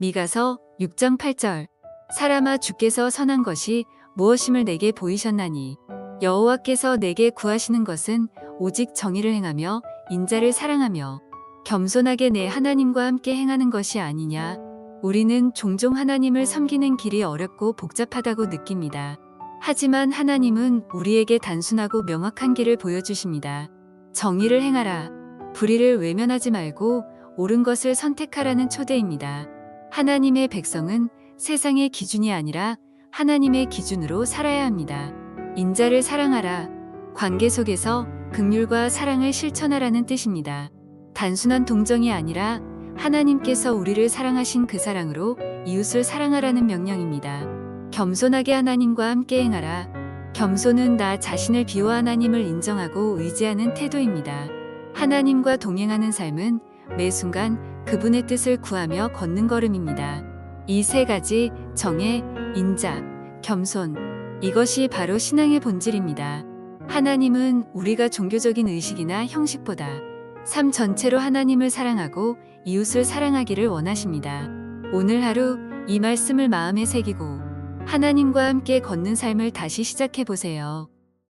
미가서 6장 8절 사람아 주께서 선한 것이 무엇임을 내게 보이셨나니 여호와께서 내게 구하시는 것은 오직 정의를 행하며 인자를 사랑하며 겸손하게 내 하나님과 함께 행하는 것이 아니냐. 우리는 종종 하나님을 섬기는 길이 어렵고 복잡하다고 느낍니다. 하지만 하나님은 우리에게 단순하고 명확한 길을 보여주십니다. 정의를 행하라. 불의를 외면하지 말고 옳은 것을 선택하라는 초대입니다. 하나님의 백성은 세상의 기준이 아니라 하나님의 기준으로 살아야 합니다. 인자를 사랑하라. 관계 속에서 극률과 사랑을 실천하라는 뜻입니다. 단순한 동정이 아니라 하나님께서 우리를 사랑하신 그 사랑으로 이웃을 사랑하라는 명령입니다. 겸손하게 하나님과 함께 행하라. 겸손은 나 자신을 비워 하나님을 인정하고 의지하는 태도입니다. 하나님과 동행하는 삶은 매 순간 그분의 뜻을 구하며 걷는 걸음입니다. 이 세 가지 정의, 인자, 겸손 이것이 바로 신앙의 본질입니다. 하나님은 우리가 종교적인 의식이나 형식보다 삶 전체로 하나님을 사랑하고 이웃을 사랑하기를 원하십니다. 오늘 하루 이 말씀을 마음에 새기고 하나님과 함께 걷는 삶을 다시 시작해 보세요.